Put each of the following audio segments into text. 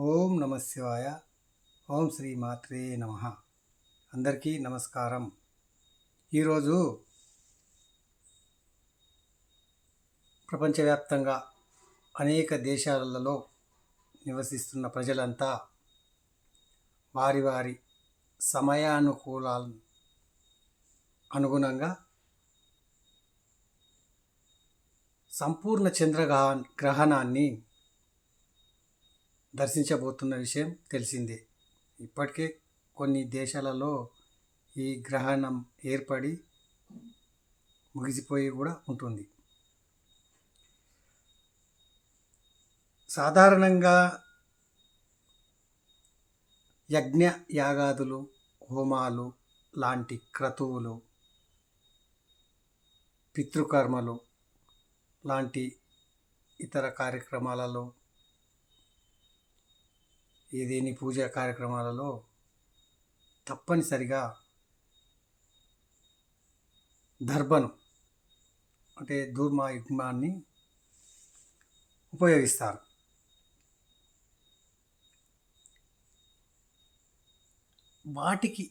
ఓం నమ శివాయ. ఓం శ్రీ మాత్రే నమ. అందరికీ నమస్కారం. ఈరోజు ప్రపంచవ్యాప్తంగా అనేక దేశాలలో నివసిస్తున్న ప్రజలంతా వారి వారి సమయానుకూల అనుగుణంగా సంపూర్ణ చంద్రగ్రహ గ్రహణాన్ని దర్శించబోతున్న విషయం తెలిసిందే. ఇప్పటికే కొన్ని దేశాలలో ఈ గ్రహణం ఏర్పడి ముగిసిపోయి కూడా ఉంటుంది. సాధారణంగా యజ్ఞ యాగాదులు హోమాలు లాంటి క్రతువులు పితృకర్మలు లాంటి ఇతర కార్యక్రమాలలో ఏదేని పూజా కార్యక్రమాలలో తప్పనిసరిగా దర్భను అంటే ధూర్మ యుగ్మాన్ని ఉపయోగిస్తారు. వాటికి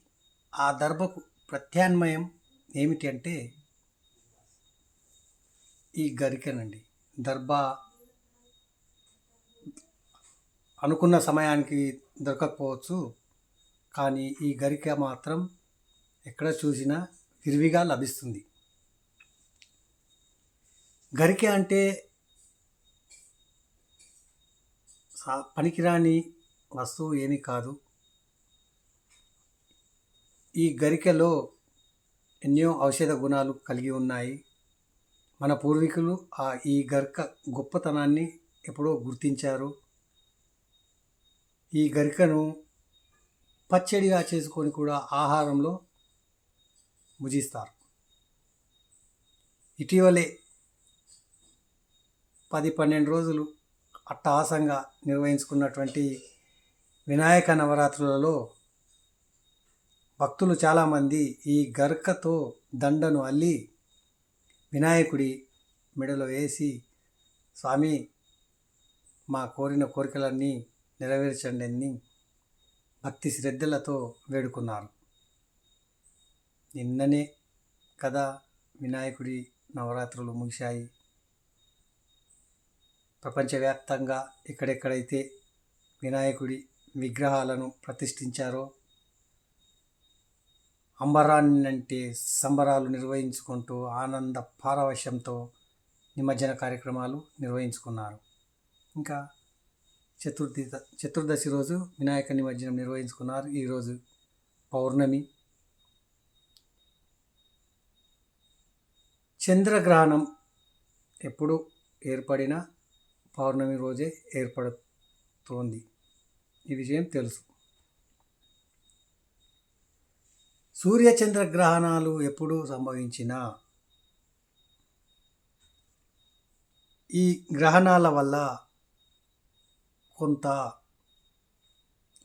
ఆ దర్భకు ప్రత్యామ్నాయం ఏమిటి అంటే ఈ గరికనండి. దర్భ అనుకున్న సమయానికి దొరకకపోవచ్చు. కానీ ఈ గరిక మాత్రం ఎక్కడ చూసినా విరివిగా లభిస్తుంది. గరిక అంటే పనికిరాని వస్తువు ఏమీ కాదు. ఈ గరికలో ఎన్నో ఔషధ గుణాలు కలిగి ఉన్నాయి. మన పూర్వీకులు ఆ ఈ గరిక గొప్పతనాన్ని ఎప్పుడో గుర్తించారు. ఈ గరికను పచ్చడిగా చేసుకొని కూడా ఆహారంలో భుజిస్తారు ఇటీవలే పది పన్నెండు రోజులు అట్టహాసంగా నిర్వహించుకున్నటువంటి వినాయక నవరాత్రులలో భక్తులు చాలామంది ఈ గరికతో దండను అల్లి వినాయకుడి మెడలో వేసి స్వామి మా కోరిన కోరికలన్నీ నెరవేర్చండి భక్తి శ్రద్ధలతో వేడుకున్నారు. నిన్ననే కదా వినాయకుడి నవరాత్రులు ముగిశాయి. ప్రపంచవ్యాప్తంగా ఎక్కడెక్కడైతే వినాయకుడి విగ్రహాలను ప్రతిష్ఠించారో అంబరాన్నంటే సంబరాలు నిర్వహించుకుంటూ ఆనంద పారవశ్యంతో నిమజ్జన కార్యక్రమాలు నిర్వహించుకున్నారు. ఇంకా చతుర్థి చతుర్దశి రోజు వినాయక నిమజ్జనం నిర్వహించుకున్నారు ఈరోజు పౌర్ణమి. చంద్రగ్రహణం ఎప్పుడు ఏర్పడినా పౌర్ణమి రోజే ఏర్పడుతోంది. ఈ విషయం తెలుసు. సూర్యచంద్ర గ్రహణాలు ఎప్పుడు సంభవించినా ఈ గ్రహణాల వల్ల కొంత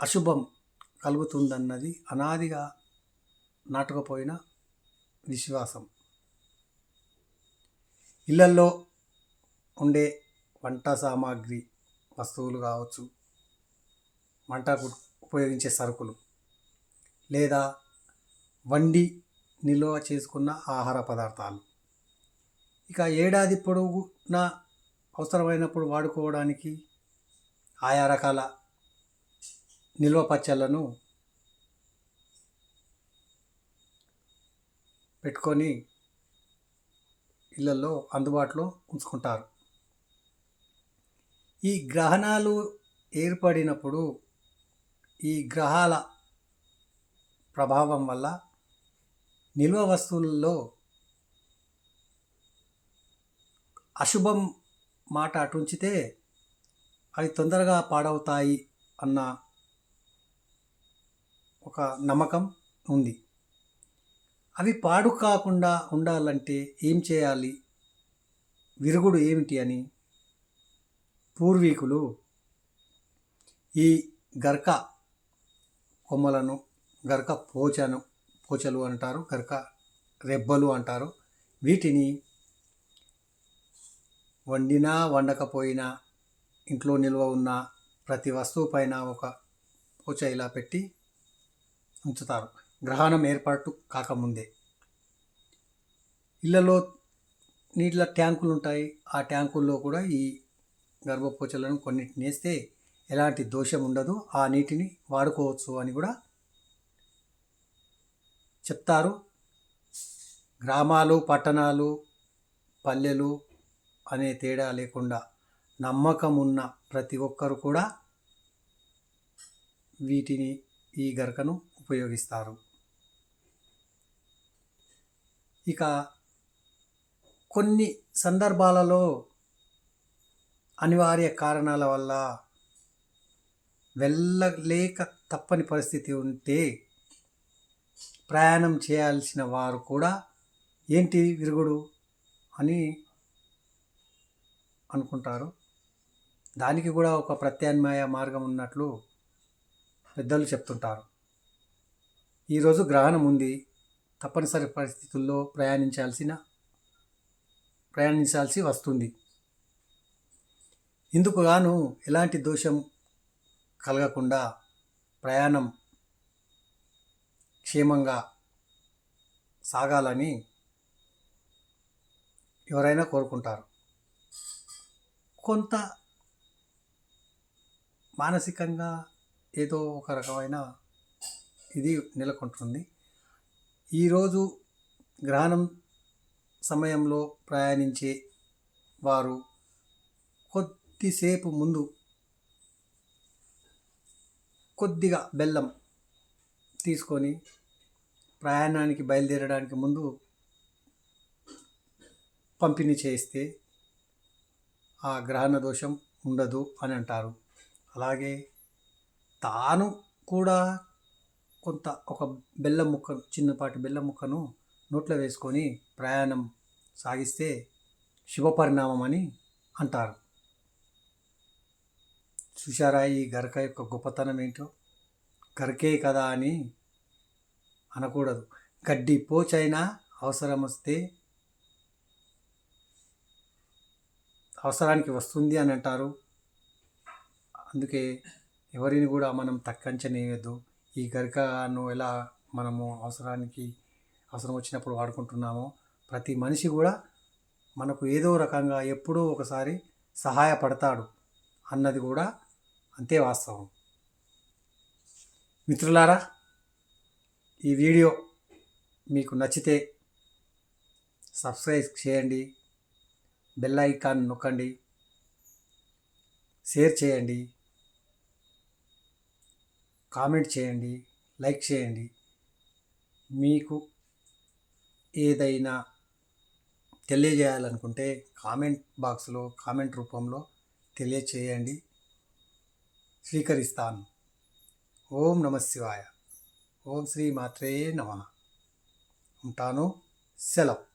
అశుభం కలుగుతుందన్నది అనాదిగా నాటకపోయిన విశ్వాసం. ఇళ్ళల్లో ఉండే వంట సామాగ్రి వస్తువులు కావచ్చు వంటకు ఉపయోగించే సరుకులు లేదా వండి నిల్వ చేసుకున్న ఆహార పదార్థాలు. ఇక ఏడాది పొడవున అవసరమైనప్పుడు వాడుకోవడానికి ఆయా రకాల నిల్వ పచ్చళ్ళను పెట్టుకొని ఇళ్ళల్లో అందుబాటులో ఉంచుకుంటారు. ఈ గ్రహణాలు ఏర్పడినప్పుడు ఈ గ్రహాల ప్రభావం వల్ల నిల్వ వస్తువుల్లో అశుభం మాట అటుంచితే అవి తొందరగా పాడవుతాయి అన్న ఒక నమ్మకం ఉంది. అవి పాడు కాకుండా ఉండాలంటే ఏం చేయాలి? విరుగుడు ఏమిటి అని పూర్వీకులు ఈ గర్క కొమ్మలను గర్క పోచను పోచలు అంటారు గర్క రెబ్బలు అంటారు. వీటిని వండినా వండకపోయినా ఇంట్లో నిల్వ ఉన్న ప్రతి వస్తువు పైన ఒక పూచ ఇలా పెట్టి ఉంచుతారు. గ్రహణం ఏర్పాటు కాకముందే. ఇళ్ళలో నీళ్ళ ట్యాంకులు ఉంటాయి ఆ ట్యాంకుల్లో కూడా ఈ గర్భపూచలను కొన్నిటిని వేస్తే ఎలాంటి దోషం ఉండదు. ఆ నీటిని వాడుకోవచ్చు అని కూడా చెప్తారు. గ్రామాలు పట్టణాలు పల్లెలు అనే తేడా లేకుండా నమ్మకం ఉన్న ప్రతి ఒక్కరు కూడా వీటిని ఈ గరకను ఉపయోగిస్తారు. ఇక కొన్ని సందర్భాలలో అనివార్య కారణాల వల్ల వెళ్ళలేక తప్పని పరిస్థితి ఉంటే ప్రయాణం చేయాల్సిన వారు కూడా ఏంటి విరుగుడు అని అనుకుంటారు. దానికి కూడా ఒక ప్రత్యామ్నాయ మార్గం ఉన్నట్లు పెద్దలు చెప్తుంటారు. ఈరోజు గ్రహణం ఉంది. తప్పనిసరి పరిస్థితుల్లో ప్రయాణించాల్సిన ప్రయాణించాల్సి వస్తుంది. ఇందుకు గాను ఎలాంటి దోషం కలగకుండా ప్రయాణం క్షేమంగా సాగాలని ఎవరైనా కోరుకుంటారు. కొంత మానసికంగా ఏదో ఒక రకమైన ఇది నెలకొంటుంది. ఈరోజు గ్రహణం సమయంలో ప్రయాణించే వారు కొద్దిసేపు ముందు కొద్దిగా బెల్లం తీసుకొని ప్రయాణానికి బయలుదేరడానికి ముందు పంపిణీ చేస్తే ఆ గ్రహణ దోషం ఉండదు అని అంటారు. అలాగే తాను కూడా కొంత ఒక బెల్లం ముక్క చిన్నపాటి బెల్లం ముక్కను నోట్లో వేసుకొని ప్రయాణం సాగిస్తే శుభపరిణామం అని అంటారు. చూశారా ఈ గరక యొక్క గొప్పతనం ఏంటో? గరకే కదా అని అనకూడదు. గడ్డి పోచైనా అవసరం వస్తే అవసరానికి వస్తుంది అని అంటారు. అందుకే ఎవరిని కూడా మనం తక్కంచనేయద్దు. ఈ గరికను ఎలా మనము అవసరానికి అవసరం వచ్చినప్పుడు వాడుకుంటున్నామో ప్రతి మనిషి కూడా మనకు ఏదో రకంగా ఎప్పుడో ఒకసారి సహాయపడతాడు అన్నది కూడా అంతే వాస్తవం. మిత్రులారా ఈ వీడియో మీకు నచ్చితే సబ్స్క్రైబ్ చేయండి బెల్ ఐకాన్ నొక్కండి షేర్ చేయండి. కామెంట్ చేయండి లైక్ చేయండి. మీకు ఏదైనా తెలియజేయాలనుకుంటే కామెంట్ బాక్స్లో కామెంట్ రూపంలో తెలియచేయండి. స్వీకరిస్తాను. ఓం నమ శివాయ. ఓం శ్రీ మాత్రే నమ. ఉంటాను. సెలవు.